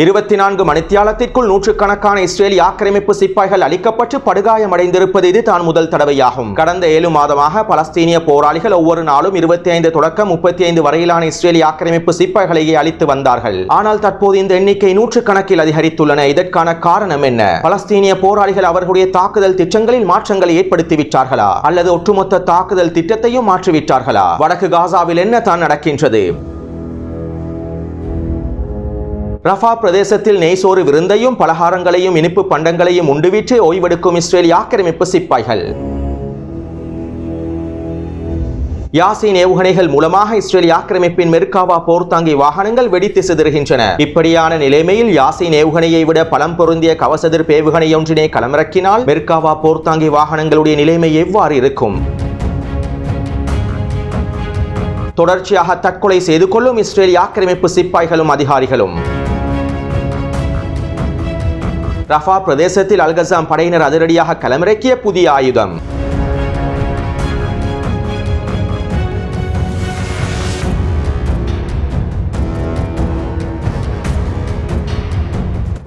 இருபத்தி நான்கு மணித்தியாலத்திற்குள் நூற்றுக்கணக்கான இஸ்ரேலிய ஆக்கிரமிப்பு சிப்பாய்கள் அளிக்கப்பட்டு படுகாயமடைந்திருப்பது இது தான் முதல் தடவையாகும். கடந்த ஏழு மாதமாக பலஸ்தீனிய போராளிகள் ஒவ்வொரு நாளும் இருபத்தி ஐந்து தொடக்கம் முப்பத்தி ஐந்து வரையிலான இஸ்ரேலிய ஆக்கிரமிப்பு சிப்பாய்களையே அளித்து வந்தார்கள். ஆனால் தற்போது இந்த எண்ணிக்கை நூற்றுக்கணக்கில் அதிகரித்துள்ளன. இதற்கான காரணம் என்ன? பலஸ்தீனிய போராளிகள் அவர்களுடைய தாக்குதல் திட்டங்களில் மாற்றங்களை ஏற்படுத்திவிட்டார்களா? அல்லது ஒட்டுமொத்த தாக்குதல் திட்டத்தையும் மாற்றிவிட்டார்களா? வடக்கு காசாவில் என்ன தான் நடக்கின்றது? ரஃபா பிரதேசத்தில் நெய்சோறு விருந்தையும் பலகாரங்களையும் இனிப்பு பண்டங்களையும் உண்டுவிட்டு ஓய்வெடுக்கும் இஸ்ரேலிய ஆக்கிரமிப்பு சிப்பாய்கள். யாசின் ஏவுகணைகள் மூலமாக இஸ்ரேலிய ஆக்கிரமிப்பின் மெர்காவா போர்த்தாங்கி வாகனங்கள் வெடித்து சிதறுகின்றன இப்படியான நிலைமையில் யாசின் ஏவுகணையை விட பலம் பொருந்திய கவசதிர் ஏவுகணை ஒன்றினை களமிறக்கினால் மெர்காவா போர்த்தாங்கி வாகனங்களுடைய நிலைமை எவ்வாறு இருக்கும்? தொடர்ச்சியாக தற்கொலை செய்து கொள்ளும் இஸ்ரேலிய ஆக்கிரமிப்பு சிப்பாய்களும் அதிகாரிகளும். ரஃபா பிரதேசத்தில் அல்கசாம் படையினர் அதிரடியாக களமிறக்கிய புதிய ஆயுதம்.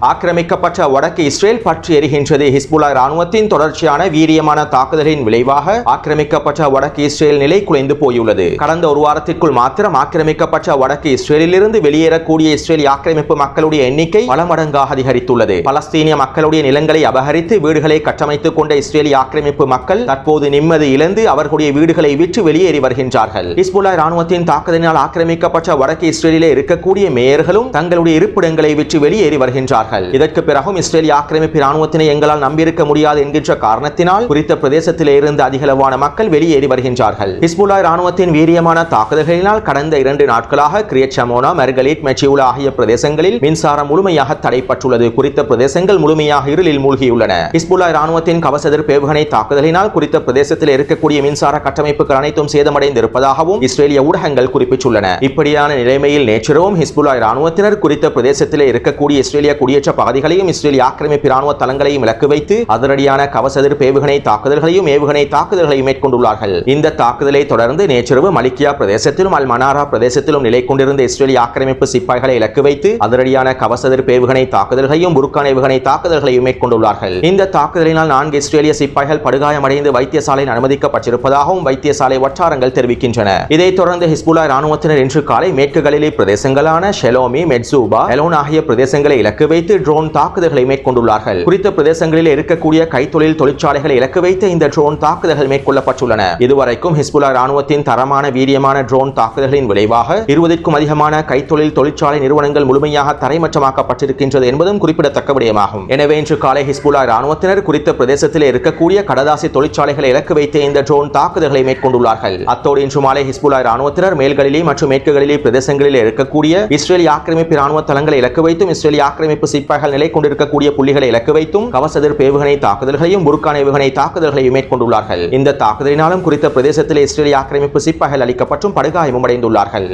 ஆக்கிரமிக்கப்பட்ட வடக்கு இஸ்ரேல் பற்றி எரிகின்றது. ஹிஸ்புல்லா ராணுவத்தின் தொடர்ச்சியான வீரியமான தாக்குதலின் விளைவாக ஆக்கிரமிக்கப்பட்ட வடக்கு இஸ்ரேல் நிலை குலைந்து போயுள்ளது. கடந்த ஒரு வாரத்திற்குள் மாத்திரம் ஆக்கிரமிக்கப்பட்ட வடக்கு இஸ்ரேலிலிருந்து வெளியேறக்கூடிய இஸ்ரேல் ஆக்கிரமிப்பு மக்களுடைய எண்ணிக்கை பல மடங்காக அதிகரித்துள்ளது. பலஸ்தீனிய மக்களுடைய நிலங்களை அபகரித்து வீடுகளை கட்டமைத்துக் கொண்ட இஸ்ரேலிய ஆக்கிரமிப்பு மக்கள் தற்போது நிம்மதி இழந்து அவர்களுடைய வீடுகளை விற்று வெளியேறி வருகின்றார்கள். ஹிஸ்புல்லா ராணுவத்தின் தாக்குதலினால் ஆக்கிரமிக்கப்பட்ட வடக்கு இஸ்ரேலிலே இருக்கக்கூடிய மேயர்களும் தங்களுடைய இருப்பிடங்களை விற்று வெளியேறி வருகின்றார்கள். கொண்டார்கள் இதற்கு பிறகும் இஸ்ரேலிய ஆக்கிரமிப்பு ராணுவத்தினை எங்களால் நம்பியிருக்க முடியாது என்கின்ற காரணத்தினால் குறித்த பிரதேசத்திலே இருந்து அதிகளவான மக்கள் வெளியேறி வருகின்றார்கள். ஹிஸ்புல்லா ராணுவத்தின் வீரியமான தாக்குதல்களினால் கடந்த இரண்டு நாட்களாக கிரியச்சமோனா மெர்கலிட் மெச்சியுலா ஆகிய பிரதேசங்களில் மின்சாரம் முழுமையாக தடைப்பட்டுள்ளது குறித்த பிரதேசங்கள் முழுமையாக இருளில் மூழ்கியுள்ளன. ஹிஸ்புல்லா ராணுவத்தின் கவசதிர் பேவுகணை தாக்குதலினால் குறித்த பிரதேசத்தில் இருக்கக்கூடிய மின்சார கட்டமைப்புகள் அனைத்தும் சேதமடைந்திருப்பதாகவும் இஸ்ரேலிய ஊடகங்கள் குறிப்பிட்டுள்ளன. இப்படியான நிலைமையில் நேற்றிரவும் ஹிஸ்புல்லா ராணுவத்தினர் குறித்த பிரதேசத்திலே இருக்கக்கூடிய இஸ்ரேலிய குடியேற்ற பகுதிகளையும் இஸ்ரேல் ஆக்கிரமிப்பு ராணுவ தளங்களையும் இலக்கு வைத்து அதிரடியான கவசதிர் ஏவுகணை தாக்குதல்களையும் ஏவுகணை தாக்குதல்களையும் மேற்கொண்டுள்ளார்கள். இந்த தாக்குதலை தொடர்ந்து நேற்றிரவு மலிக்கியா பிரதேசத்திலும் அல் மனாரா பிரதேசத்திலும் நிலை கொண்டிருந்த இஸ்ரேலிய ஆக்கிரமிப்பு சிப்பாய்களை இலக்கு வைத்து அதிரடியான கவசதிர் ஏவுகணை தாக்குதல்களையும் புருக்கான் ஏவுகணை தாக்குதல்களையும் மேற்கொண்டுள்ளார்கள். இந்த தாக்குதலினால் நான்கு இஸ்ரேலிய சிப்பாய்கள் படுகாயமடைந்து வைத்தியசாலையில் அனுமதிக்கப்பட்டிருப்பதாகவும் வைத்தியசாலை வட்டாரங்கள் தெரிவிக்கின்றன. இதைத் தொடர்ந்து ஹிஸ்புல்லா ராணுவத்தினர் இன்று காலை மேற்கு கலிலி பிரதேசங்களான ஷெலோமி மெட்சூபா எலோன் ஆகிய பிரதேசங்களை இலக்கு வைத்து ட்ரோன் தாக்குதல்களை மேற்கொண்டுள்ளார்கள். குறித்த பிரதேசங்களில் இருக்கக்கூடிய கைத்தொழில் தொழிற்சாலைகளை இலக்கு வைத்து இந்த ட்ரோன் தாக்குதல்கள் மேற்கொள்ளப்பட்டுள்ளன. இதுவரைக்கும் ஹிஸ்புல்லா ராணுவத்தின் தரமான வீரியமான ட்ரோன் தாக்குதல்களின் விளைவாக இருபதுக்கும் அதிகமான கைத்தொழில் தொழிற்சாலை நிறுவனங்கள் முழுமையாக தரைமட்டமாக்கப்பட்டிருக்கின்றது என்பதும் குறிப்பிடத்தக்க விடயமாகும். எனவே இன்று காலை ஹிஸ்புல்லா ராணுவத்தினர் குறித்த பிரதேசத்தில் இருக்கக்கூடிய கடதாசி தொழிற்சாலைகளை இலக்கு வைத்து இந்த ட்ரோன் தாக்குதல்களை மேற்கொண்டுள்ளார்கள். அத்தோடு இன்று மாலை ஹிஸ்புல்லா ராணுவத்தினர் மேல்களிலே மற்றும் மேற்குகளிலே பிரதேசங்களில் இருக்கக்கூடிய இஸ்ரேலிய ஆக்கிரமிப்பு ராணுவ தளங்களை இலக்கு வைத்தும் இஸ்ரேலிய ஆக்கிரமிப்பு சிப்பாய்கள் நிலை கொண்டிருக்கக்கூடிய புள்ளிகளை இலக்கு வைத்தும் கவசதிர் பேவுகணை தாக்குதல்களையும் புர்கான் ஏவுகணை தாக்குதல்களையும் மேற்கொண்டுள்ளார்கள். இந்த தாக்குதலினாலும் குறித்த பிரதேசத்தில் இஸ்ரேலிய ஆக்கிரமிப்பு சிப்பாய்கள் அளிக்கப்பட்டும் படுகாயமும் அடைந்துள்ளார்கள்.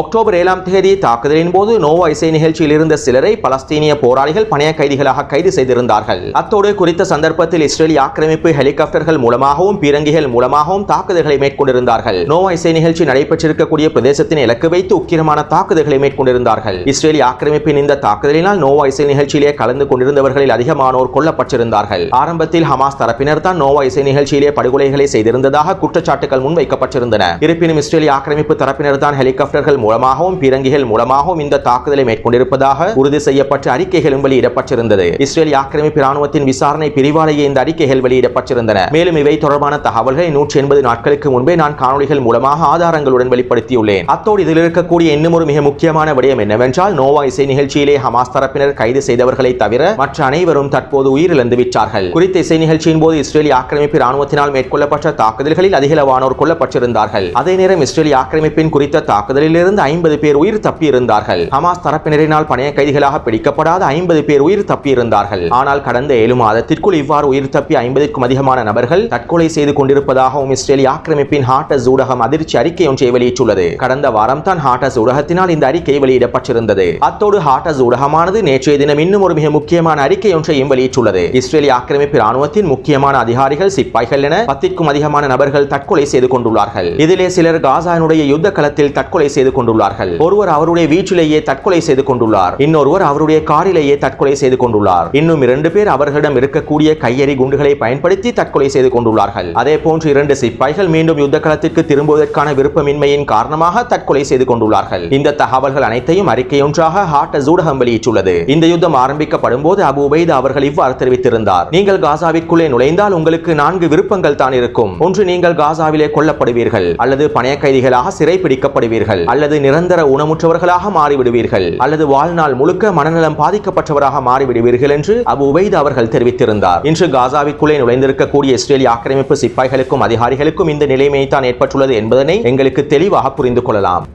அக்டோபர் ஏழாம் தேதி தாக்குதலின் போது நோவா இசை நிகழ்ச்சியில் இருந்த சிலரை பலஸ்தீனிய போராளிகள் பணைய கைதிகளாக கைது செய்திருந்தார்கள். அத்தோடு குறித்த சந்தர்ப்பத்தில் இஸ்ரேலிய ஆக்கிரமிப்பு ஹெலிகாப்டர்கள் மூலமாகவும் பீரங்கிகள் மூலமாகவும் தாக்குதல்களை மேற்கொண்டிருந்தார்கள். நோவா இசை நிகழ்ச்சி நடைபெற்றிருக்கக்கூடிய பிரதேசத்தின் இலக்கு வைத்து உக்கிரமான தாக்குதல்களை மேற்கொண்டிருந்தார்கள். இஸ்ரேலிய ஆக்கிரமிப்பின் இந்த தாக்குதலினால் நோவா இசை நிகழ்ச்சியிலே கலந்து கொண்டிருந்தவர்களில் அதிகமானோர் கொல்லப்பட்டிருந்தார்கள். ஆரம்பத்தில் ஹமாஸ் தரப்பினர் தான் நோவா இசை நிகழ்ச்சியிலே படுகொலைகளை செய்திருந்ததாக குற்றச்சாட்டுகள் முன்வைக்கப்பட்டிருந்தன. இருப்பினும் இஸ்ரேலிய ஆக்கிரமிப்பு தரப்பினர் தான் ஹெலிகாப்டர்கள் மூலமாகவும் பீரங்கிகள் மூலமாகவும் இந்த தாக்குதலை மேற்கொண்டிருப்பதாக உறுதி செய்யப்பட்ட அறிக்கைகளும் வெளியிடப்பட்டிருந்தது. இஸ்ரேல் ஆக்கிரமிப்பு ராணுவத்தின் விசாரணை பிரிவாலேயே இந்த அறிக்கைகள் வெளியிடப்பட்டிருந்தன. மேலும் இவை தொடர்பான தகவல்களை நூற்றி எண்பது நாட்களுக்கு முன்பே நான் காணொலிகள் மூலமாக ஆதாரங்களுடன் வெளிப்படுத்தியுள்ளேன். அத்தோடு இதில் இருக்கக்கூடிய இன்னும் ஒரு மிக முக்கியமான விடயம் என்னவென்றால் நோவா இசை நிகழ்ச்சியிலே ஹமாஸ் தரப்பினர் கைது செய்தவர்களை தவிர மற்ற அனைவரும் தற்போது உயிரிழந்து விட்டார்கள். குறித்த இசை நிகழ்ச்சியின் போது இஸ்ரேலி ஆக்கிரமிப்பு ராணுவத்தினால் மேற்கொள்ளப்பட்ட தாக்குதல்களில் அதிகளவானோர் கொல்லப்பட்டிருந்தார்கள். அதே நேரம் இஸ்ரேலிய ஆக்கிரமிப்பின் குறித்த தாக்குதலிலிருந்து இருந்து ஐம்பது பேர் உயிர் தப்பியிருந்தார்கள். ஹமாஸ் தரப்பினரினால் பணைய கைதிகளாக பிடிக்கப்படாத ஐம்பது பேர் உயிர் தப்பியிருந்தார்கள். ஆனால் கடந்த ஏழு மாதத்திற்குள் இவ்வாறு உயிர் தப்பி ஐம்பதுக்கும் அதிகமான நபர்கள் தற்கொலை செய்து கொண்டிருப்பதாகவும் இஸ்ரேல் ஆக்கிரமிப்பின் ஹாட்டஸ் ஊடகம் அதிர்ச்சி அறிக்கை ஒன்றை வெளியிட்டுள்ளது. கடந்த வாரம் தான் ஹாட்டஸ் ஊடகத்தினால் இந்த அறிக்கை வெளியிடப்பட்டிருந்தது. அத்தோடு ஹாட்டஸ் ஊடகமானது நேற்றைய தினம் இன்னும் ஒரு மிக முக்கியமான அறிக்கை ஒன்றையும் வெளியிட்டுள்ளது. இஸ்ரேலிய ஆக்கிரமிப்பு ராணுவத்தின் முக்கியமான அதிகாரிகள் சிப்பாய்கள் என பத்திற்கும் அதிகமான நபர்கள் தற்கொலை செய்து கொண்டுள்ளார்கள். இதிலே சிலர் காசானுடைய யுத்த களத்தில் தற்கொலை செய்து கொண்டு கொண்டுள்ளார்கள். ஒருவர் அவருடைய வீட்டிலேயே தற்கொலை செய்து கொண்டுள்ளார். இன்னொருவர் அவருடைய காரிலேயே தற்கொலை செய்து கொண்டுள்ளார். இன்னும் இரண்டு பேர் அவர்களிடம் இருக்கக்கூடிய கையெறி குண்டுகளை பயன்படுத்தி தற்கொலை செய்து கொண்டுள்ளார்கள். அதே போன்று இரண்டு சிப்பாய்கள் மீண்டும் யுத்த களத்திற்கு திரும்புவதற்கான விருப்பமின்மையின் காரணமாக தற்கொலை செய்து கொண்டுள்ளார்கள். இந்த தகவல்கள் அனைத்தையும் அறிக்கை ஒன்றாக ஹாட்டஸ் ஊடகம் வெளியிட்டுள்ளது. இந்த யுத்தம் ஆரம்பிக்கப்படும் போது அபு உபைத் அவர்கள் இவ்வாறு தெரிவித்திருந்தார். நீங்கள் காசாவிற்குள்ளே நுழைந்தால் உங்களுக்கு நான்கு விருப்பங்கள் தான் இருக்கும். ஒன்று நீங்கள் காசாவிலே கொல்லப்படுவீர்கள். அல்லது பணைய கைதிகளாக சிறை பிடிக்கப்படுவீர்கள் அல்லது நிரந்தர ஊனமுற்றவர்களாக மாறிவிடுவீர்கள். அல்லது வாழ்நாள் முழுக்க மனநலம் பாதிக்கப்பட்டவராக மாறிவிடுவீர்கள் என்று அபு உபைத் அவர்கள் தெரிவித்திருந்தார். இன்று காசாவிற்குள்ளே நுழைந்திருக்கக்கூடிய இஸ்ரேலிய ஆக்கிரமிப்பு சிப்பாய்களுக்கும் அதிகாரிகளுக்கும் இந்த நிலைமை தான் ஏற்பட்டுள்ளது என்பதனை எங்களுக்கு தெளிவாக புரிந்து கொள்ளலாம்.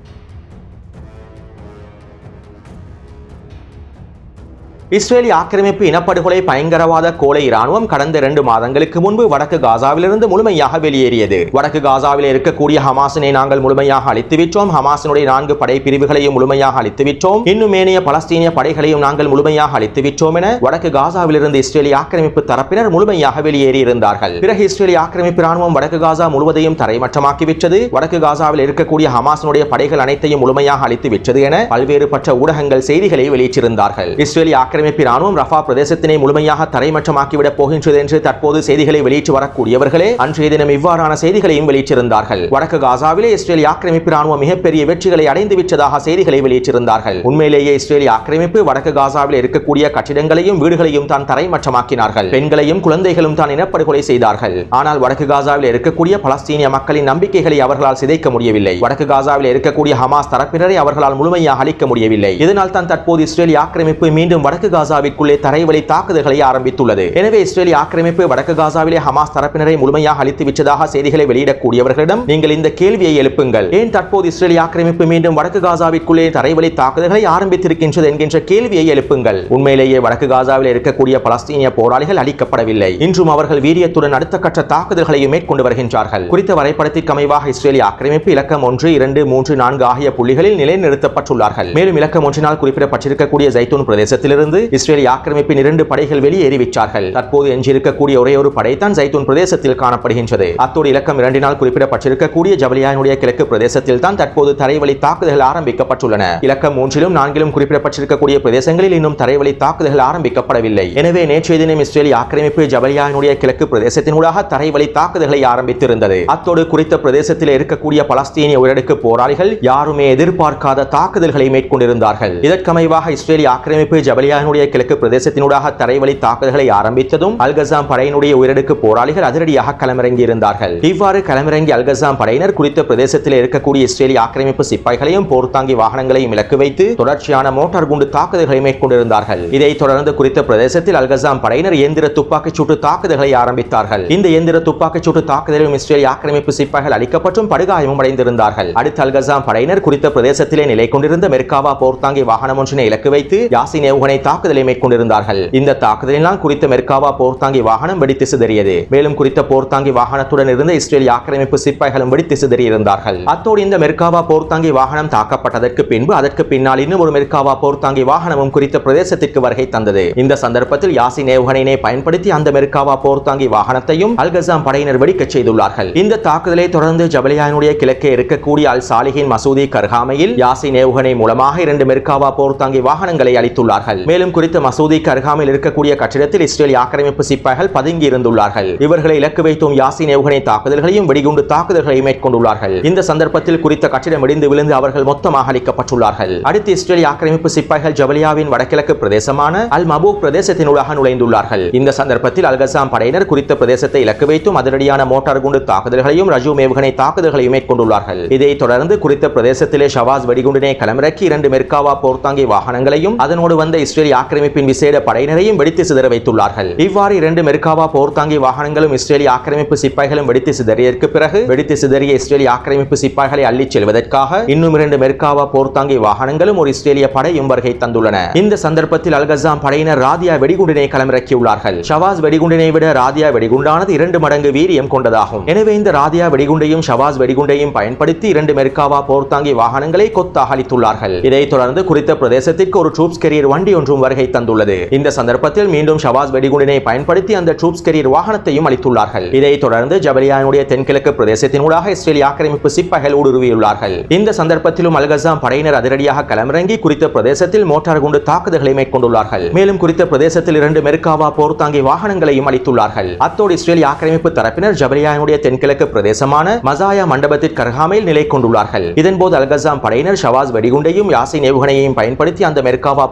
இஸ்ரேலி ஆக்கிரமிப்பு இனப்படுகொலை பயங்கரவாத கோலை இராணுவம் கடந்த இரண்டு மாதங்களுக்கு முன்பு வடக்கு காசாவிலிருந்து முழுமையாக வெளியேறியது. வடக்கு காசாவில் இருக்கக்கூடிய ஹமாசினை நாங்கள் முழுமையாக அழித்துவிட்டோம். ஹமாசினுடைய நான்கு படை பிரிவுகளையும் முழுமையாக அழித்துவிட்டோம். இன்னும் ஏனைய பலஸ்தீனிய படைகளையும் நாங்கள் முழுமையாக அழித்துவிட்டோம் என வடக்கு காசாவிலிருந்து இஸ்ரேலி ஆக்கிரமிப்பு தரப்பினர் முழுமையாக வெளியேறியிருந்தார்கள். பிறகு இஸ்ரேலி ஆக்கிரமிப்பு ராணுவம் வடக்கு காசா முழுவதையும் தரைமட்டமாக்கிவிட்டது. வடக்கு காசாவில் இருக்கக்கூடிய ஹமாசினுடைய படைகள் அனைத்தையும் முழுமையாக அழித்து விட்டது என பல்வேறு பற்ற ஊடகங்கள் செய்திகளை வெளியிட்டிருந்தார்கள். இஸ்ரேலி ஆக்கிரமி ராணுவம் ரஃபா பிரதேசத்தினை முழுமையாக தரைமட்டமாக்கிவிடப் போகின்றது என்று தற்போது செய்திகளை வெளியிட்டு வரக்கூடியவர்களே அன்றைய தினம் இவ்வாறான செய்திகளையும் வெளியிட்டிருந்தார்கள். வடக்கு காசாவிலே இஸ்ரேலிய ஆக்கிரமிப்பு ராணுவம் மிகப்பெரிய வெற்றிகளை அடைந்து விட்டதாக செய்திகளை வெளியிட்டிருந்தார்கள். உண்மையிலேயே இஸ்ரேலிய ஆக்கிரமிப்பு வடக்கு காசாவில் இருக்கக்கூடிய கட்டிடங்களையும் வீடுகளையும் தான் தரைமட்டமாக்கினார்கள். பெண்களையும் குழந்தைகளும் தான் இனப்படுகொலை செய்தார்கள். ஆனால் வடக்கு காசாவில் இருக்கக்கூடிய பலஸ்தீனிய மக்களின் நம்பிக்கைகளை அவர்களால் சிதைக்க முடியவில்லை. வடக்கு காசாவில் இருக்கக்கூடிய ஹமாஸ் தரப்பினரை அவர்களால் முழுமையாக அளிக்க முடியவில்லை. இதனால் தான் தற்போது இஸ்ரேலிய ஆக்கிரமிப்பு மீண்டும் வடக்கு காசாவிற்குள்ளே தரைவழி தாக்குதல்களை ஆரம்பித்துள்ளது. எனவே இஸ்ரேலிய ஆக்கிரமிப்பு வடக்கு காசாவிலே ஹமாஸ் தரப்பினரை முழுமையாக அழித்து விட்டதாக செய்திகளை வெளியிடக்கூடியவர்களிடம் நீங்கள் இந்த கேள்வியை எழுப்புங்கள். ஏன் தற்போது இஸ்ரேலிய ஆக்கிரமிப்பு மீண்டும் வடக்கு காசாவிற்குள்ளே தரைவழி தாக்குதல்களை ஆரம்பித்திருக்கின்றது என்கின்ற கேள்வியை எழுப்புங்கள். உண்மையிலேயே வடக்கு காசாவில் இருக்கக்கூடிய பலஸ்தீனிய போராளிகள் அளிக்கப்படவில்லை இன்றும் அவர்கள் வீரியத்துடன் அடுத்த கட்ட தாக்குதல்களையும் மேற்கொண்டு வருகின்றார்கள். குறித்த வரைபடத்திற்கு அமைவாக இஸ்ரேலிய ஆக்கிரமிப்பு இலக்கம் ஒன்று இரண்டு மூன்று நான்கு ஆகிய புள்ளிகளில் நிலைநிறுத்தப்பட்டுள்ளார்கள். மேலும் இலக்கம் ஒன்றினால் குறிப்பிடப்பட்டிருக்கக்கூடிய ஜைத்தூன் பிரதேசத்திலிருந்து இஸ்ரேலிய ஆக்கிரமிப்பின் இரண்டு படைகள் வெளியேறி வெளியேறிவிட்டார்கள். தற்போது எஞ்சியிருக்கக்கூடிய ஒரே ஒரு படை தான் ஜைத்தூன் பிரதேசத்தில் காணப்படுகின்றது. அத்தோடு இலக்கம் இரண்டினால் குறிப்பிடப்பட்டிருக்கக்கூடிய ஜபலியானுடைய கிழக்கு பிரதேசத்தில் தான் தற்போது தரைவழி தாக்குதல்கள் ஆரம்பிக்கப்பட்டுள்ளன. இலக்கம் மூன்றிலும் நான்கிலும் குறிப்பிடப்பட்டிருக்கக்கூடிய பிரதேசங்களில் இன்னும் தரைவழி தாக்குதல்கள் ஆரம்பிக்கப்படவில்லை. எனவே நேற்றைய தினம் இஸ்ரேலிய ஆக்கிரமிப்பு ஜபலியானுடைய கிழக்கு பிரதேசத்தினூடாக தரைவழி தாக்குதல்களை ஆரம்பித்திருந்தது. அத்தோடு குறித்த பிரதேசத்தில் இருக்கக்கூடிய பலஸ்தீனிய உயரடுக்கு போராளிகள் யாருமே எதிர்பார்க்காத தாக்குதல்களை மேற்கொண்டிருந்தார்கள். இதற்கமைவாக இஸ்ரேலிய ஆக்கிரமிப்பு ஜபலியா ஜபலியானுடைய கிழக்கு பிரதேசத்தினூடாக தரைவழி தாக்குதல்களை ஆரம்பித்ததும் அல்கசாம் படையினுடைய உயிரடுக்கு போராளிகள் அதிரடியாக களமிறங்கி இருந்தார்கள் இவ்வாறு களமிறங்கி அல்கசாம் படையினர் குறித்த பிரதேசத்தில் இருக்கக்கூடிய இஸ்ரேலிய ஆக்கிரமிப்பு சிப்பாய்களையும் போர்த்தாங்கி வாகனங்களையும் இலக்கு வைத்து தொடர்ச்சியான மோட்டார் குண்டு தாக்குதல்களை மேற்கொண்டிருந்தார்கள். இதைத் தொடர்ந்து குறித்த பிரதேசத்தில் அல்கசாம் படையினர் இயந்திர துப்பாக்கிச் சூட்டு தாக்குதல்களை ஆரம்பித்தார்கள். இந்த இயந்திர துப்பாக்கிச் சூட்டு தாக்குதலிலும் இஸ்ரேலிய ஆக்கிரமிப்பு சிப்பாய்கள் அளிக்கப்பட்டும் படுகாயமும் அடைந்திருந்தார்கள். அடுத்த அல்கசாம் படையினர் குறித்த பிரதேசத்திலே நிலை கொண்டிருந்த மெர்காவா போர்த்தாங்கி வாகனம் ஒன்றினை இலக்கு வைத்து யாசின் ஏவுகணை தாக்குதலை மேற்கொண்டிருந்தார்கள். இந்த தாக்குதலினால் குறித்த மெர்காவா போர்த்தாங்கி வாகனம் வெடித்து சிதறியது. மேலும் குறித்த போர்த்தாங்கி வாகனத்துடன் இருந்த இஸ்ரேலிய ஆக்கிரமிப்பு சிப்பாய்களும் வெடித்து சிதறியிருந்தார்கள். அத்தோடு இந்த மெர்காவா போர்த்தாங்கி வாகனம் தாக்கப்பட்டதற்கு பின்பு அதற்கு பின்னால் இன்னும் ஒரு மெர்காவா போர்த்தாங்கி வாகனமும் குறித்த பிரதேசத்திற்கு வருகை தந்தது. இந்த சந்தர்ப்பத்தில் யாசின் ஏவுகணையினை பயன்படுத்தி அந்த மெர்காவா போர்த்தாங்கி வாகனத்தையும் அல்கசாம் படையினர் வெடிக்கச் செய்துள்ளார்கள். இந்த தாக்குதலை தொடர்ந்து ஜபலியானுடைய கிழக்கே இருக்கக்கூடிய அல் சாலிஹின் மசூதி கர்ஹாமையில் யாசின் ஏவுகணை மூலமாக இரண்டு மெர்காவா போர்த்தாங்கி வாகனங்களை அளித்துள்ளார்கள் மேலும் குறித்த மசூதிக்கு அருகாமையில் இருக்கக்கூடிய கட்டிடத்தில் இஸ்ரேல் ஆக்கிரமிப்பு சிப்பாய்கள் பதுங்கி இருந்துள்ளார்கள். இவர்களை இலக்கு வைத்தும் யாசின் ஏவுகணை தாக்குதல்களையும் வெடிகுண்டு தாக்குதல்களையும் மேற்கொண்டுள்ளார்கள். இந்த சந்தர்ப்பத்தில் குறித்த கட்டிடம் இடிந்து விழுந்து அவர்கள் மொத்தமாக அளிக்கப்பட்டுள்ளார்கள் அடுத்து இஸ்ரேல் ஆக்கிரமிப்பு சிப்பாய்கள் ஜவலியாவின் வடகிழக்கு பிரதேசமான அல் மபூக் பிரதேசத்தினூடாக நுழைந்துள்ளார்கள். இந்த சந்தர்ப்பத்தில் அல்கசாம் படையினர் குறித்த பிரதேசத்தை இலக்கு வைத்தும் அதிரடியான மோட்டார் குண்டு தாக்குதல்களையும் ரஜூ ஏவுகணை தாக்குதல்களையும் மேற்கொண்டுள்ளார்கள். இதைத் தொடர்ந்து குறித்த பிரதேசத்திலே ஷவாஸ் வெடிகுண்டினை களமிறக்கி இரண்டு மெர்காவா போர்த்தாங்கி வாகனங்களையும் அதனோடு வந்த இஸ்ரேல் இஸ்ரேலிய ஆக்கிரமிப்பின் விசேட படையினரையும் வெடித்து சிதற வைத்துள்ளார்கள். இவ்வாறு இரண்டு மெர்காவா போர்த்தாங்கி வாகனங்களும் இஸ்ரேலிய ஆக்கிரமிப்பு சிப்பாய்களும் வெடித்து சிதறியதற்கு பிறகு வெடித்து சிதறிய இஸ்ரேலிய ஆக்கிரமிப்பு சிப்பாய்களை அள்ளிச் செல்வதற்காக இன்னும் இரண்டு மெர்காவா போர்த்தாங்கி வாகனங்களும் ஒரு இஸ்ரேலிய படையும் வருகை தந்துள்ளன. இந்த சந்தர்ப்பத்தில் அல்கசாம் படையினர் ராதியா வெடிகுண்டினை களமிறக்கியுள்ளார்கள். ஷவாஸ் வெடிகுண்டினை விட ராதியா வெடிகுண்டானது இரண்டு மடங்கு வீரியம் கொண்டதாகும். எனவே இந்த ராதியா வெடிகுண்டையும் ஷவாஸ் வெடிகுண்டையும் பயன்படுத்தி இரண்டு மெர்காவா போர்த்தாங்கி வாகனங்களை கொத்தாக அளித்துள்ளார்கள் இதைத் தொடர்ந்து குறித்த பிரதேசத்திற்கு ஒரு ட்ரூப்ஸ் கெரியர் வண்டி ஒன்றும் வருகை தந்துள்ளது. இந்த சந்தர்ப்பத்தில் மீண்டும் ஷவாஸ் வெடிகுண்டினை பயன்படுத்தி அந்த ட்ரூப்ஸ் கெரியர் வாகனத்தையும் அளித்துள்ளார்கள். இதைத் தொடர்ந்து ஜபலியானுடைய தென்கிழக்கு பிரதேசத்தினூடாக இஸ்ரேலிய ஆக்கிரமிப்பு சிப்பாய்கள் ஊடுருவியுள்ளார்கள். இந்த சந்தர்ப்பத்திலும் அல்கசாம் படையினர் அதிரடியாக களமிறங்கி குறித்த பிரதேசத்தில் மோட்டார் குண்டு தாக்குதல்களை மேற்கொண்டுள்ளார்கள். மேலும் குறித்த பிரதேசத்தில் இரண்டு மெருக்காவா போர் தாங்கி வாகனங்களையும் அளித்துள்ளார்கள். அத்தோடு இஸ்ரேலிய ஆக்கிரமிப்பு தரப்பினர் ஜபலியானுடைய தென்கிழக்கு பிரதேசமான மசாயா மண்டபத்திற்கு அருகாமையில் நிலை கொண்டுள்ளார்கள். இதன்போது அல்கசாம் படையினர் ஷவாஸ் வெடிகுண்டையும் யாசின் ஏவுகணையையும் பயன்படுத்தி அந்த மெர்காவா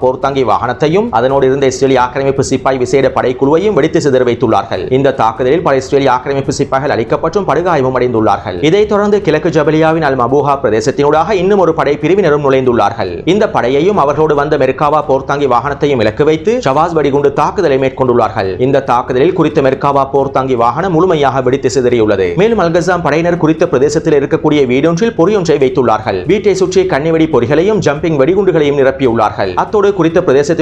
வாகனத்தை விமானத்தையும் அதனோடு இருந்த இஸ்ரேலிய ஆக்கிரமிப்பு சிப்பாய் விசேட படைக்குழுவையும் வெடித்து சிதற வைத்துள்ளார்கள். இந்த தாக்குதலில் பல இஸ்ரேலிய ஆக்கிரமிப்பு சிப்பாய்கள் அளிக்கப்பட்டும் படுகாயமும் அடைந்துள்ளார்கள். இதைத் தொடர்ந்து கிழக்கு ஜபலியாவின் அல் மபூஹா பிரதேசத்தினூடாக இன்னும் ஒரு படை பிரிவினரும் நுழைந்துள்ளார்கள். இந்த படையையும் அவர்களோடு வந்த மெர்காவா போர்த்தாங்கி வாகனத்தையும் இலக்கு வைத்து ஷவாஸ் வெடிகுண்டு தாக்குதலை மேற்கொண்டுள்ளார்கள். இந்த தாக்குதலில் குறித்த மெர்காவா போர்த்தாங்கி வாகனம் முழுமையாக வெடித்து சிதறியுள்ளது. மேலும் அல்கசாம் படையினர் குறித்த பிரதேசத்தில் இருக்கக்கூடிய வீடொன்றில் பொறியொன்றை வைத்துள்ளார்கள். வீட்டை சுற்றி கண்ணிவெடி பொறிகளையும் ஜம்பிங் வெடிகுண்டுகளையும் நிரப்பியுள்ளார்கள். அத்தோடு குறித்த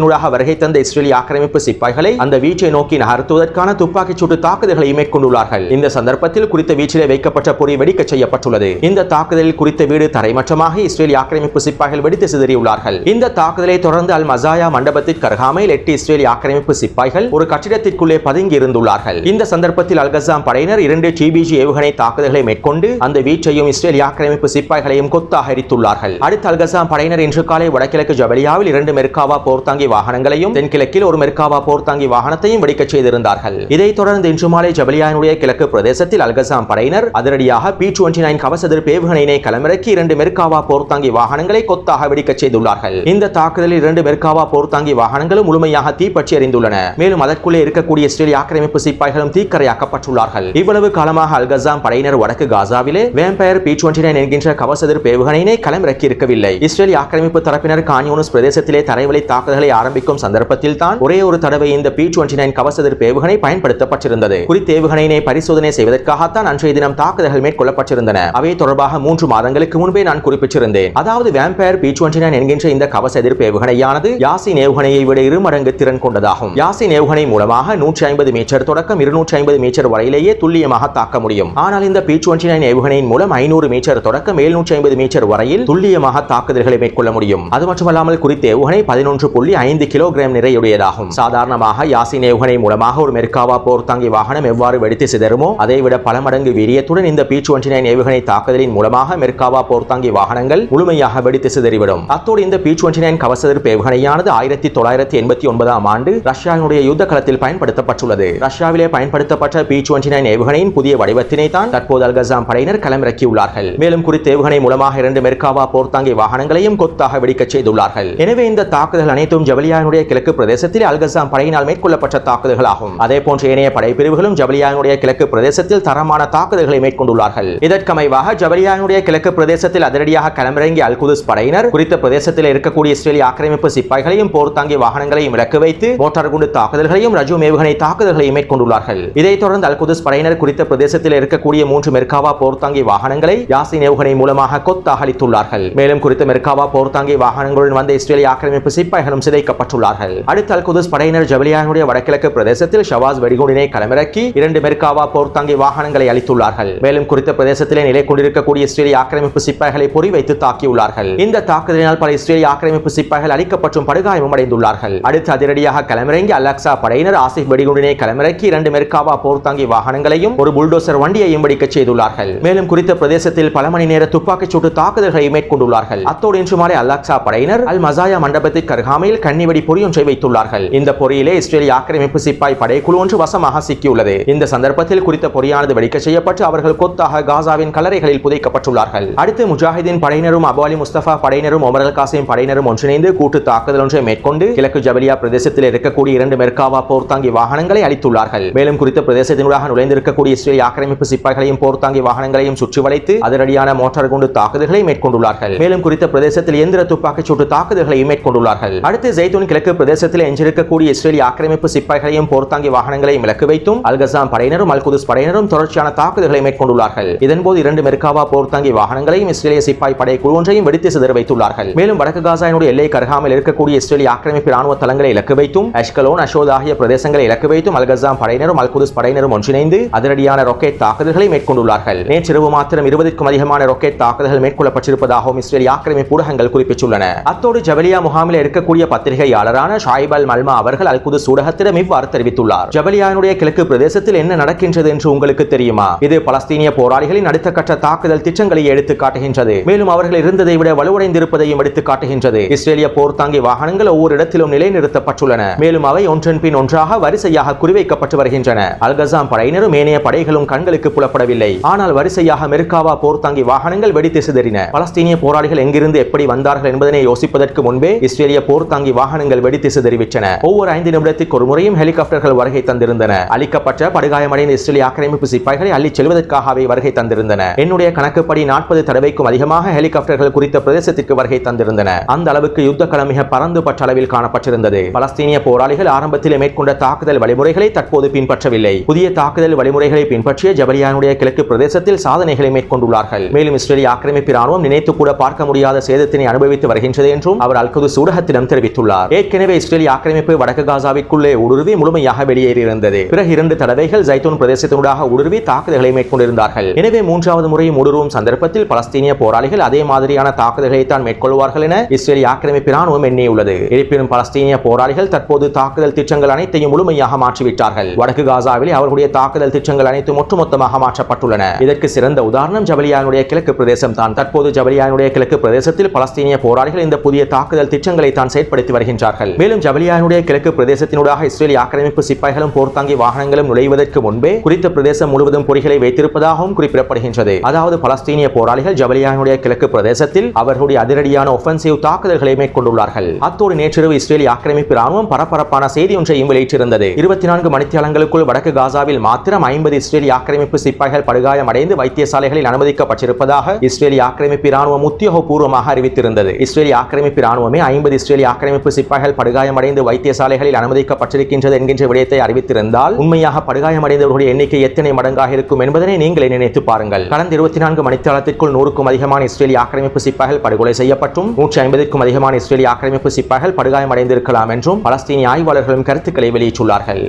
பிரதேசத்தினூடாக வருகை தந்த இஸ்ரேலிய ஆக்கிரமிப்பு சிப்பாய்களை அந்த வீச்சை நோக்கி நகர்த்துவதற்கான துப்பாக்கிச் சூட்டு தாக்குதல்களை மேற்கொண்டுள்ளார்கள். இந்த சந்தர்ப்பத்தில் குறித்த வீச்சிலே வைக்கப்பட்ட பொறி வெடிக்க செய்யப்பட்டுள்ளது. இந்த தாக்குதலில் குறித்த வீடு தரைமட்டமாக இஸ்ரேலிய ஆக்கிரமிப்பு சிப்பாய்கள் வெடித்து சிதறியுள்ளார்கள். இந்த தாக்குதலை தொடர்ந்து அல் மசாயா மண்டபத்திற்கு அருகாமையில் எட்டு இஸ்ரேலிய ஆக்கிரமிப்பு சிப்பாய்கள் ஒரு கட்டிடத்திற்குள்ளே பதுங்கி இருந்துள்ளார்கள். இந்த சந்தர்ப்பத்தில் அல்கசாம் படையினர் இரண்டு டிபிஜி ஏவுகணை தாக்குதல்களை மேற்கொண்டு அந்த வீச்சையும் இஸ்ரேலிய ஆக்கிரமிப்பு சிப்பாய்களையும் கொத்தாக எரித்துள்ளார்கள் அடுத்த அல்கசாம் படையினர் இன்று காலை வடகிழக்கு ஜபலியாவில் இரண்டு மெர்காவா போர்த்தாங்கி வாகனங்களையும் தென்கிழக்கில் ஒரு மெர்காவா போர்த்தாங்கி வாகனத்தையும் வெடிக்கச் செய்திருந்தார்கள். இதைத் தொடர்ந்து இன்று மாலை ஜபலியானுடைய கிழக்கு பிரதேசத்தில் அல்கசாம் படையினர் அதிரடியாக பி டுவெண்டி நைன் கவசதிர் பேவுகணையினை களமிறக்கி இரண்டு மெர்காவா போர்த்தாங்கி வாகனங்களை கொத்தாக வெடிக்கச் செய்துள்ளார்கள். இந்த தாக்குதலில் இரண்டு மெர்காவா போர்த்தாங்கி வாகனங்களும் முழுமையாக தீப்பற்றி எறிந்துள்ளன. மேலும் அதற்குள்ளே இருக்கக்கூடிய இஸ்ரேலிய ஆக்கிரமிப்பு சிப்பாய்களும் தீக்கரையாக்கப்பட்டுள்ளார்கள். இவ்வளவு காலமாக அல்கசாம் படையினர் வடக்கு காசாவிலே வேம்பயர் பி டுவெண்டி நைன் என்கின்ற கவசதிர் பேவுகணையினை களமிறக்கி இருக்கவில்லை. இஸ்ரேலிய ஆக்கிரமிப்பு தரப்பினர் கான்யூனிஸ் பிரதேசத்திலே தரைவழி தாக்குதல்களை ஆரம்பிக்கும் சந்தர்ப்பத்தில் தான் ஒரே ஒரு தடவை இந்த பி டுவெண்டி நைன் கவசதிர் ஏவுகணை பயன்படுத்தப்பட்டிருந்தது. குறித்த ஏவுகணையினை பரிசோதனை செய்வதற்காகத்தான் அன்றைய தினம் தாக்குதல்கள் மேற்கொள்ளப்பட்டிருந்தன. அவை தொடர்பாக மூன்று மாதங்களுக்கு முன்பே நான் குறிப்பிட்டிருந்தேன். அதாவது வேம்பயர் பி டுவெண்டி நைன் என்கின்ற இந்த கவச எதிர்ப்பு ஏவுகணையானது யாசின் ஏவுகணையை விட இரு மடங்கு திறன் கொண்டதாகும். யாசின் ஏவுகணை மூலமாக நூற்றி ஐம்பது மீட்டர் தொடக்கம் இருநூற்றி ஐம்பது மீட்டர் வரையிலேயே துல்லியமாக தாக்க முடியும். ஆனால் இந்த பி டுவெண்டி நைன் ஏவுகணையின் மூலம் ஐநூறு மீட்டர் தொடக்கம் எழுநூற்றி ஐம்பது மீட்டர் வரையில் துல்லியமாக தாக்குதல்களை மேற்கொள்ள முடியும். அது மட்டுமல்லாமல் குறித்த ஏவுகணை பதினொன்று புள்ளி ஐந்து கிலோகிராம் நிறையுடையதாகும். சாதாரணமாக யாசின் ஏவுகணை மூலமாக ஒரு மெர்காவா போர் போர்த்தாங்கி வாகனம் எவ்வாறு வெடித்து சிதறுமோ அதைவிட பல மடங்கு வீரியத்துடன் இந்த பி டுவெண்டி நைன் ஏவுகணை தாக்குதலின் மூலமாக மெர்காவா போர் போர்த்தாங்கி வாகனங்கள் முழுமையாக வெடித்து சிதறிவிடும். அத்தோடு இந்த பி டுவெண்டி நைன் கவச எதிர்ப்பு ஏவுகணையானது ஆயிரத்தி தொள்ளாயிரத்தி எண்பத்தி ஒன்பதாம் ஆண்டு ரஷ்யாவினுடைய யுத்த களத்தில் பயன்படுத்தப்பட்டுள்ளது. ரஷ்யாவிலே பயன்படுத்தப்பட்ட பி டுவெண்டி நைன் ஏவுகணையின் புதிய வடிவத்தினை தான் தற்போது அல்கசாம் படையினர் களமிறக்கியுள்ளார்கள். மேலும் குறித்த ஏவுகணை மூலமாக இரண்டு மெர்காவா போர்த்தாங்கி வாகனங்களையும் கொத்தாக வெடிக்கச் செய்துள்ளார்கள். எனவே இந்த தாக்குதல் அனைத்தும் ஜபலியானுடைய கிழக்கு பிரதேசத்தில் அல்கசாம் படையினால் மேற்கொள்ளப்பட்ட தாக்குதல்களாகும். அதே போன்ற ஏனைய படைப்பிரிவுகளும் ஜபலியானுடைய கிழக்கு பிரதேசத்தில் தரமான தாக்குதல்களை மேற்கொண்டுள்ளார்கள். இதற்கமைவாக ஜபலியானுடைய கிழக்கு பிரதேசத்தில் அதிரடியாக களமிறங்கிய அல்குதுஸ் படையினர் குறித்த பிரதேசத்தில் இருக்கக்கூடிய இஸ்ரேலிய ஆக்கிரமிப்பு சிப்பாய்களையும் போர்த்தாங்கி வாகனங்களையும் இலக்கு வைத்து மோட்டார் குண்டு தாக்குதல்களையும் ரஜு மேவுகணை தாக்குதல்களையும் மேற்கொண்டுள்ளார்கள். இதைத் தொடர்ந்து அல்குதுஸ் படையினர் குறித்த பிரதேசத்தில் இருக்கக்கூடிய மூன்று மெர்காவா போர்த்தாங்கி வாகனங்களை யாசின் ஏவுகணை மூலமாக கொத்தாக அளித்துள்ளார்கள் மேலும் குறித்த மெர்காவா போர்த்தாங்கி வாகனங்களுடன் வந்த இஸ்ரேலிய ஆக்கிரமிப்பு சிப்பாய்களும் சிதை சிதைக்கப்பட்டுள்ளார்கள் அடுத்த அல்குதுஸ் படையினர் ஜபலியானுடைய வடகிழக்கு பிரதேசத்தில் ஷவாஸ் வெடிகுண்டினை களமிறக்கி இரண்டு மெர்காவா போர்த்தாங்கி வாகனங்களை அளித்துள்ளார்கள் மேலும் குறித்த பிரதேசத்திலே நிலை கொண்டிருக்கக்கூடிய இஸ்ரேலிய ஆக்கிரமிப்பு சிப்பாய்களை பொறி வைத்து தாக்கியுள்ளார்கள். இந்த தாக்குதலினால் பல இஸ்ரேலிய ஆக்கிரமிப்பு சிப்பாய்கள் அளிக்கப்பட்டும் படுகாயமும் அடைந்துள்ளார்கள். அடுத்து அதிரடியாக களமிறங்கி அலக்சா படையினர் ஆசிப் வெடிகுண்டினை களமிறக்கி இரண்டு மெர்காவா போர்த்தாங்கி வாகனங்களையும் ஒரு புல்டோசர் வண்டியையும் வெடிக்கச் செய்துள்ளார்கள். மேலும் குறித்த பிரதேசத்தில் பல மணி நேர துப்பாக்கிச் சூட்டு தாக்குதல்களை மேற்கொண்டுள்ளார்கள். அத்தோடு இன்று மாலை அல்லாக்சா படையினர் அல் மசாயா மண்டபத்திற்கு அருகாமையில் கன்னிவெடி பொறியொன்றை வைத்துள்ளார்கள். இந்த பொறியிலே இஸ்ரேலிய ஆக்கிரமிப்பு சிப்பாய் படைக்குழு ஒன்று வசமாக சிக்கியுள்ளது. இந்த சந்தர்ப்பத்தில் குறித்த பொறியானது வெடிக்க செய்யப்பட்டு அவர்கள் கொத்தாக காசாவின் கலரைகளில் புதைக்கப்பட்டுள்ளார்கள். அடுத்து முஜாஹிதீன் படையினரும் அபு அலி முஸ்தபா படையினரும் ஒமர் அல் காசிம் படையினரும் ஒன்றிணைந்து கூட்டு தாக்குதல் ஒன்றை மேற்கொண்டு கிழக்கு ஜபலியா பிரதேசத்தில் இருக்கக்கூடிய இரண்டு மெர்காவா போர்த்தாங்கி வாகனங்களை அளித்துள்ளார்கள் மேலும் குறித்த பிரதேசத்தினூடாக நுழைந்திருக்கக்கூடிய இஸ்ரேலிய ஆக்கிரமிப்பு சிப்பாய்களையும் போர்த்தாங்கி வாகனங்களையும் சுற்றி வளைத்து அதிரடியான மோட்டார் குண்டு தாக்குதல்களை மேற்கொண்டுள்ளார்கள். மேலும் குறித்த பிரதேசத்தில் எந்திர துப்பாக்கிச் சூட்டு தாக்குதல்களையும் மேற்கொண்டுள்ளார்கள். அடுத்து ஜெய்தூன் கிழக்கு பிரதேசத்தில் எஞ்சிருக்கக்கூடிய இஸ்ரேலிய ஆக்கிரமிப்பு சிப்பாய்களையும் போர்த்தாங்கி வாகனங்களையும் இலக்கு வைத்தும் அல்கசாம் படையினரும் அல்குதுஸ் படையினரும் தொடர்ச்சியான தாக்குதல்களை மேற்கொண்டுள்ளார்கள். இதன்போது இரண்டு மெர்காவா போர்த்தாங்கி வாகனங்களையும் இஸ்ரேலிய சிப்பாய் படை குழு ஒன்றையும் வெடித்து சிதற வைத்துள்ளார்கள். மேலும் வடக்கு காசாயினுடைய எல்லை கருகாமல் இருக்கக்கூடிய இஸ்ரேலிய ஆக்கிரமிப்பு ராணுவ தளங்களை இலக்கு வைத்தும் அஷ்கலோன் அஷோத் ஆகிய பிரதேசங்களை இலக்கு வைத்தும் அல்கசாம் படையினரும் அல்குதுஸ் படையினரும் ஒன்றிணைந்து அதிரடியான ராக்கெட் தாக்குதல்களை மேற்கொண்டுள்ளார்கள். நேற்றிரவு மாத்திரம் இருபதுக்கும் அதிகமான ராக்கெட் தாக்குதல்கள் மேற்கொள்ளப்பட்டிருப்பதாகவும் இஸ்ரேலிய ஆக்கிரமிப்பு ஊடகங்கள் குறிப்பிட்டுள்ளன. அத்தோடு ஜபலியா முகாமில் இருக்கக்கூடிய பத்திரிகை பத்திரிகையாளரான ஷாயிப் அல் மல்மா அவர்கள் அல் குது சூடகத்திடம் இவ்வாறு தெரிவித்துள்ளார். ஜபலியானுடைய கிழக்கு பிரதேசத்தில் என்ன நடக்கின்றது என்று உங்களுக்கு தெரியுமா? இது பலஸ்தீனிய போராளிகளின் அடுத்த கட்ட தாக்குதல் திட்டங்களை எடுத்து காட்டுகின்றது. மேலும் அவர்கள் இருந்ததை விட வலுவடைந்திருப்பதையும் எடுத்து காட்டுகின்றது. இஸ்ரேலிய போர் தாங்கி வாகனங்கள் ஒவ்வொரு இடத்திலும் நிலைநிறுத்தப்பட்டுள்ளன. மேலும் அவை ஒன்றன் பின் ஒன்றாக வரிசையாக குறிவைக்கப்பட்டு வருகின்றன. அல்கசாம் படையினரும் ஏனைய படைகளும் கண்களுக்கு புலப்படவில்லை. ஆனால் வரிசையாக மெருக்காவா போர் தாங்கி வாகனங்கள் வெடித்து சிதறின. பலஸ்தீனிய போராளிகள் எங்கிருந்து எப்படி வந்தார்கள் என்பதனை யோசிப்பதற்கு முன்பே இஸ்ரேலிய போர் தாங்கி போர்த்தாங்கி வாகனங்கள் வெடித்து சிதறிவிட்டன ஒவ்வொரு ஐந்து நிமிடத்திற்கு ஒரு முறையும் ஹெலிகாப்டர்கள் வருகை தந்திருந்தன. அளிக்கப்பட்ட படுகாயமடைந்த இஸ்ரேலிய ஆக்கிரமிப்பு சிப்பாய்களை அள்ளிச் செல்வதற்காகவே வருகை தந்திருந்தன. என்னுடைய கணக்குப்படி நாற்பது தடவைக்கும் அதிகமாக ஹெலிகாப்டர்கள் குறித்த பிரதேசத்திற்கு வருகை தந்திருந்தன. அந்த அளவுக்கு யுத்த களம் மிக பறந்து பற்ற அளவில் காணப்பட்டிருந்தது. பலஸ்தீனிய போராளிகள் ஆரம்பத்தில் மேற்கொண்ட தாக்குதல் வழிமுறைகளை தற்போது பின்பற்றவில்லை. புதிய தாக்குதல் வழிமுறைகளை பின்பற்றிய ஜபலியானுடைய கிழக்கு பிரதேசத்தில் சாதனைகளை மேற்கொண்டுள்ளார்கள். மேலும் இஸ்ரேலிய ஆக்கிரமிப்பு ராணுவம் நினைத்து கூட பார்க்க முடியாத சேதத்தினை அனுபவித்து வருகின்றது என்றும் அவர் அல்குது சூடகத்திடம் தெரிவித்துள்ளார். ஏற்கனவே இஸ்ரேலிய ஆக்கிரமிப்பு வடக்கு காசாவிற்குள்ளே ஊடுருவி முழுமையாக வெளியேறியிருந்தது. பிறகு இரண்டு தடவைகள் ஜைத்தூன் பிரதேசத்தினூடாக ஊடுருவி தாக்குதல்களை மேற்கொண்டிருந்தார்கள். எனவே மூன்றாவது முறையும் ஊடுருவும் சந்தர்ப்பத்தில் பலஸ்தீனிய போராளிகள் அதே மாதிரியான தாக்குதல்களை தான் மேற்கொள்வார்கள் என இஸ்ரேலிய ஆக்கிரமிப்பு ராணுவம் எண்ணியுள்ளது. இருப்பினும் பலஸ்தீனிய போராளிகள் தற்போது தாக்குதல் திட்டங்கள் அனைத்தையும் முழுமையாக மாற்றிவிட்டார்கள். வடக்கு காசாவில் அவர்களுடைய தாக்குதல் திட்டங்கள் அனைத்தும் ஒட்டுமொத்தமாக மாற்றப்பட்டுள்ளன. இதற்கு சிறந்த உதாரணம் ஜபலியானுடைய கிழக்கு பிரதேசம் தான் தற்போது ஜபலியானுடைய கிழக்கு பிரதேசத்தில் பலஸ்தீனிய போராளிகள் இந்த புதிய தாக்குதல் திட்டங்களை தான் செயற்படுத்தி வருகின்றார்கள். மேலும் ஜபலியானுடைய கிழக்கு பிரதேசத்தினூடாக இஸ்ரேலிய ஆக்கிரமிப்பு சிப்பாய்களும் போர்த்தாங்கி வாகனங்களும் நுழைவதற்கு முன்பே குறித்த பிரதேசம் முழுவதும் பொறிகளை வைத்திருப்பதாகவும் குறிப்பிடப்படுகின்றது. அதாவது பலஸ்தீனிய போராளிகள் ஜபலியானுடைய கிழக்கு பிரதேசத்தில் அவர்களுடைய அதிரடியான ஒஃபென்சிவ் தாக்குதல்களை மேற்கொண்டுள்ளார்கள். அத்தோடு நேற்றிரவு இஸ்ரேலிய ஆக்கிரமிப்பு ராணுவம் பரபரப்பான செய்தி ஒன்றையும் வெளியிட்டிருந்தது. இருபத்தி நான்கு மணித்தியாலங்களுக்குள் வடக்கு காசாவில் மாத்திரம் ஐம்பது இஸ்ரேலிய ஆக்கிரமிப்பு சிப்பாய்கள் படுகாயமடைந்து வைத்தியசாலைகளில் அனுமதிக்கப்பட்டிருப்பதாக இஸ்ரேலிய ஆக்கிரமிப்பு ராணுவம் உத்தியோகபூர்வமாக அறிவித்திருந்தது. இஸ்ரேலிய ஆக்கிரமிப்பு ராணுவமே ஐம்பது இஸ்ரேலிய ஆக்கிரமிப்பு சிப்பாய்கள் படுகாயமடைந்து வைத்தியசாலைகளில் அனுமதிக்கப்பட்டிருக்கின்றது என்கின்ற விடயத்தை அறிவித்திருந்தால் உண்மையாக படுகாயமடைந்தவர்களுடைய எண்ணிக்கை எத்தனை மடங்காக இருக்கும் என்பதனை நீங்களே நினைத்து பாருங்கள். கடந்த இருபத்தி நான்கு மணித்தாளத்திற்குள் நூறுக்கும் அதிகமான இஸ்ரேலிய ஆக்கிரமிப்பு சிப்பாய்கள் படுகொலை செய்யப்பட்டும் நூற்றி ஐம்பதுக்கும் அதிகமான இஸ்ரேலிய ஆக்கிரமிப்பு சிப்பாய்கள் படுகாயமடைந்திருக்கலாம் என்றும் பலஸ்தீனிய ஆய்வாளர்களும் கருத்துக்களை வெளியிட்டுள்ளார்கள்.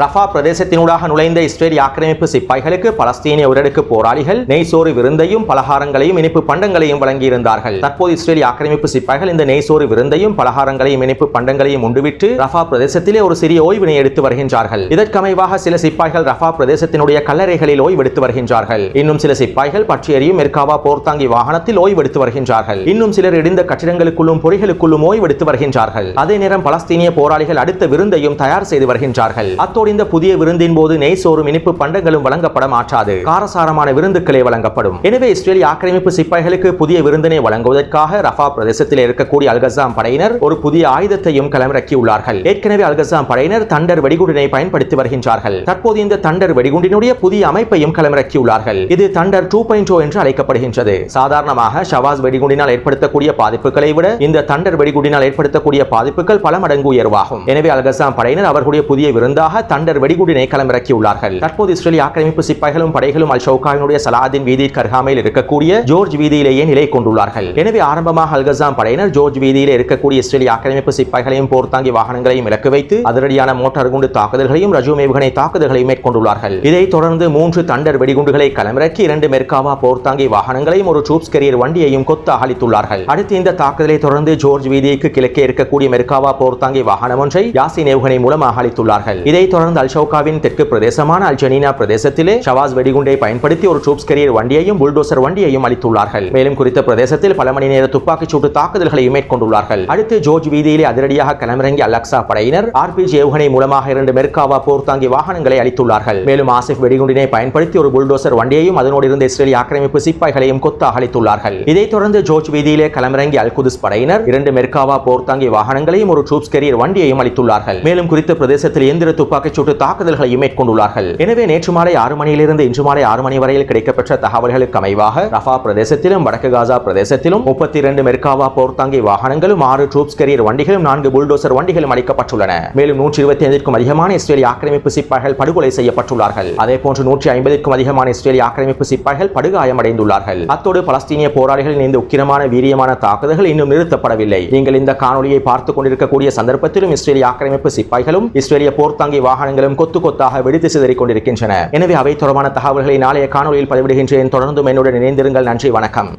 ரஃபா பிரதேசத்தினூடாக நுழைந்த இஸ்ரேல் ஆக்கிரமிப்பு சிப்பாய்களுக்கு பலஸ்தீனிய உடலுக்கு போராளிகள் நெய்சோறு விருந்தையும் பலகாரங்களையும் இனிப்பு பண்டங்களையும் வழங்கியிருந்தார்கள். தற்போது இஸ்ரேலிய ஆக்கிரமிப்பு சிப்பாய்கள் இந்த நெய்சோறு விருந்தையும் பலகாரங்களையும் இனிப்பு பண்டங்களையும் உண்டுவிட்டு ரஃபா பிரதேசத்திலே ஒரு சிறிய ஓய்வினை எடுத்து வருகின்றார்கள். இதற்கமைவாக சில சிப்பாய்கள் ரஃபா பிரதேசத்தினுடைய கல்லறைகளில் ஓய்வெடுத்து வருகின்றார்கள். இன்னும் சில சிப்பாய்கள் பற்றியறியும் மெர்காவா போர்த்தாங்கி வாகனத்தில் ஓய்வெடுத்து வருகின்றார்கள். இன்னும் சிலர் இடிந்த கட்டிடங்களுக்குள்ளும் பொறிகளுக்குள்ளும் ஓய்வெடுத்து வருகின்றார்கள். அதே நேரம் பலஸ்தீனிய போராளிகள் அடுத்த விருந்தையும் தயார் செய்து வருகின்றார்கள். அத்தோடு இந்த புதிய விருந்தின் போது நெய் சோறும் இனிப்பு பண்டங்களும் வழங்கப்பட மாட்டாது காரசாரமான விருந்துக்களே வழங்கப்படும். எனவே இஸ்ரேலிய ஆக்கிரமிப்பு சிப்பாய்களுக்கு புதிய விருந்தினை வழங்குவதற்காக ரஃபா பிரதேசத்தில் இருக்கக்கூடிய அல்கசாம் படையினர் ஒரு புதிய ஆயுதத்தையும் களமிறக்கியுள்ளார்கள். ஏற்கனவே அல்கசாம் படையினர் தண்டர் வெடிகுண்டினை பயன்படுத்தி வருகின்றார்கள். தற்போது இந்த தண்டர் வெடிகுண்டினுடைய புதிய அமைப்பையும் களமிறக்கியுள்ளார்கள். இது தண்டர் டூ பாயிண்ட் என்று அழைக்கப்படுகின்றது. சாதாரணமாக ஷவாஸ் வெடிகுண்டினால் ஏற்படுத்தக்கூடிய பாதிப்புகளை விட இந்த தண்டர் வெடிகுண்டினால் ஏற்படுத்தக்கூடிய பாதிப்புகள் பல மடங்கு உயர்வாகும். எனவே அல்கசாம் படையினர் அவர்களுடைய புதிய விருந்தாக தண்டர் வெடிகுடினை களமிறக்கியுள்ளார்கள். தற்போது இஸ்ரேலிய ஆக்கிரமிப்பு சிப்பாய்களும் படைகளும் அல் ஷவுகாவினுடைய சலாதின் வீதிக்கு அருகாமையில் இருக்கக்கூடிய ஜோர்ஜ் வீதியிலேயே நிலை கொண்டுள்ளார்கள். எனவே ஆரம்பமாக அல்கசாம் படையினர் ஜோர்ஜ் வீதியில் இருக்கக்கூடிய இஸ்ரேலிய ஆக்கிரமிப்பு சிப்பாய்களையும் போர்த்தாங்கி வாகனங்களையும் இலக்கு வைத்து அதிரடியான மோட்டார் குண்டு தாக்குதல்களையும் ரஜு ஏவுகணை தாக்குதல்களையும் மேற்கொண்டுள்ளார்கள். இதைத் தொடர்ந்து மூன்று தண்டர் வெடிகுண்டுகளை களமிறக்கி இரண்டு மெர்காவா போர்த்தாங்கி வாகனங்களையும் ஒரு ட்ரூப்ஸ் கெரியர் வண்டியையும் கொத்து அகழித்துள்ளார்கள் அடுத்து இந்த தாக்குதலை தொடர்ந்து ஜோர்ஜ் வீதிக்கு கிழக்கே இருக்கக்கூடிய மெர்காவா போர்த்தாங்கி வாகனம் ஒன்றை யாசின் ஏவுகணை மூலம் அகழித்துள்ளார்கள் இதைத் தொடர்ந்து அல் ஷவுகாவின் தெற்கு பிரதேசமான அல் ஜனீனா பிரதேசத்திலே ஷவாஸ் வெடிகுண்டை பயன்படுத்தி ஒரு ட்ரூப்ஸ் கரியர் வண்டியையும் புல்டோசர் வண்டியையும் அளித்துள்ளார்கள். மேலும் குறித்த பிரதேசத்தில் பல மணி நேர துப்பாக்கிச் சூட்டு தாக்குதல்களையும் மேற்கொண்டுள்ளார்கள். அடுத்து ஜோர்ஜ் வீதியிலே அதிரடியாக களமிறங்கி அலக்சா படையினர் ஆர்பிஜி ஏவுகணை மூலமாக இரண்டு மெர்காவா போர்த்தாங்கி வாகனங்களை அளித்துள்ளார்கள். மேலும் ஆசிப் வெடிகுண்டினை பயன்படுத்தி ஒரு புல்டோசர் வண்டியையும் அதனோடு இருந்த இஸ்ரேலிய ஆக்கிரமிப்பு சிப்பாய்களையும் கொத்தாக அளித்துள்ளார்கள் இதைத் தொடர்ந்து ஜோர்ஜ் வீதியிலே களமிறங்கி அல்குதிஸ் படையினர் இரண்டு மெர்காவா போர்த்தாங்கி வாகனங்களையும் ஒரு ட்ரூப்ஸ் கரியர் வண்டியையும் அளித்துள்ளார்கள். மேலும் குறித்த பிரதேசத்தில் எந்திர துப்பாக்கிச் துப்பாக்கிச் தாக்குதல்களையும் மேற்கொண்டுள்ளார்கள். எனவே நேற்று மாலை ஆறு மணியிலிருந்து இன்று மாலை ஆறு மணி வரையில் கிடைக்கப்பெற்ற தகவல்களுக்கு அமைவாக ரஃபா பிரதேசத்திலும் வடக்கு காசா பிரதேசத்திலும் முப்பத்தி இரண்டு மெர்காவா போர்த்தாங்கி வாகனங்களும் ஆறு ட்ரூப்ஸ் கரியர் வண்டிகளும் நான்கு புல்டோசர் வண்டிகளும் அளிக்கப்பட்டுள்ளன மேலும் நூற்றி இருபத்தி ஐந்திற்கும் அதிகமான இஸ்ரேலிய ஆக்கிரமிப்பு சிப்பாய்கள் படுகொலை செய்யப்பட்டுள்ளார்கள். அதே போன்று நூற்றி ஐம்பதுக்கும் அதிகமான இஸ்ரேலிய ஆக்கிரமிப்பு சிப்பாய்கள் படுகாயமடைந்துள்ளார்கள். அத்தோடு பலஸ்தீனிய போராளிகளின் இந்த உக்கிரமான வீரியமான தாக்குதல்கள் இன்னும் நிறுத்தப்படவில்லை. நீங்கள் இந்த காணொலியை பார்த்துக் கொண்டிருக்கக்கூடிய சந்தர்ப்பத்திலும் இஸ்ரேலிய ஆக்கிரமிப்பு சிப்பாய்களும் இஸ்ரேலிய போர்த்தாங்கி வாகனங்களும் கொத்து கொத்தாக வெடித்து சிதறிக் கொண்டிருக்கின்றன. எனவே அவை தொடர்பான தகவல்களை நாளைய காணொலியில் பதிவிடுகின்றேன். தொடர்ந்தும் என்னுடன் இணைந்திருங்கள். நன்றி. வணக்கம்.